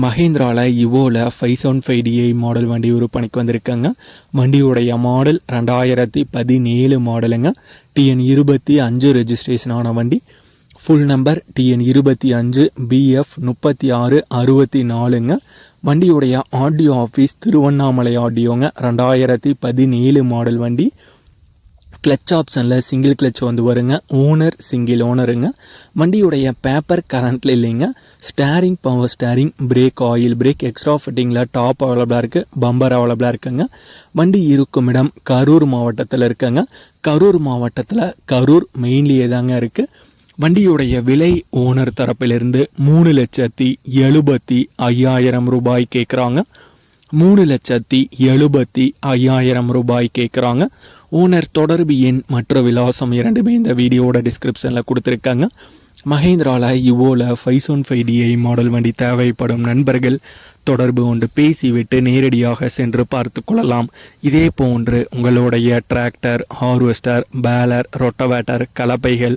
மஹேந்திராவில் இவோவில் five seven five DI model வண்டி விற்பனைக்கு வந்திருக்காங்க. வண்டியுடைய மாடல் ரெண்டாயிரத்தி பதினேழு மாடலுங்க டிஎன் இருபத்தி அஞ்சு ரெஜிஸ்ட்ரேஷன் ஆன வண்டி. ஃபுல் நம்பர் டிஎன் இருபத்தி அஞ்சு பிஎஃப் முப்பத்தி ஆறு அறுபத்தி நாலுங்க. வண்டியுடைய ஆடியோ ஆஃபீஸ் திருவண்ணாமலை ஆடியோங்க ரெண்டாயிரத்தி பதினேழு மாடல் வண்டி. கிளச் ஆப்ஷனில் சிங்கிள் கிளச் வந்து வருங்க. ஓனர் சிங்கிள் ஓனருங்க வண்டியுடைய பேப்பர் கரண்ட்டில் இல்லைங்க. Steering power steering brake oil brake extra ஃபிட்டிங்கில் top அவைலபிளாக இருக்குது பம்பர் அவைலபிளாக இருக்குங்க. வண்டி இருக்கும் இடம் கரூர் மாவட்டத்தில் இருக்குங்க. கரூர் மாவட்டத்தில் கரூர் மெயின்லேயே தாங்க இருக்குது வண்டியுடைய விலை ஓனர் தரப்பிலிருந்து மூணு லட்சத்தி எழுபத்தி ஐயாயிரம் ரூபாய் கேட்குறாங்க மூணு லட்சத்தி எழுபத்தி ஐயாயிரம் ரூபாய் கேட்குறாங்க ஓனர் தொடர்பு எண் மற்ற விலாசம் இரண்டுமே இந்த வீடியோட டிஸ்கிரிப்ஷனில் கொடுத்துருக்காங்க. மஹேந்திராவில் இவோவில் five one five DI model வண்டி தேவைப்படும் நண்பர்கள் தொடர்பு கொண்டு பேசிவிட்டு நேரடியாக சென்று பார்த்து கொள்ளலாம். இதே போன்று உங்களுடைய டிராக்டர் ஹார்வெஸ்டர் பேலர் ரொட்டவேட்டர் கலப்பைகள்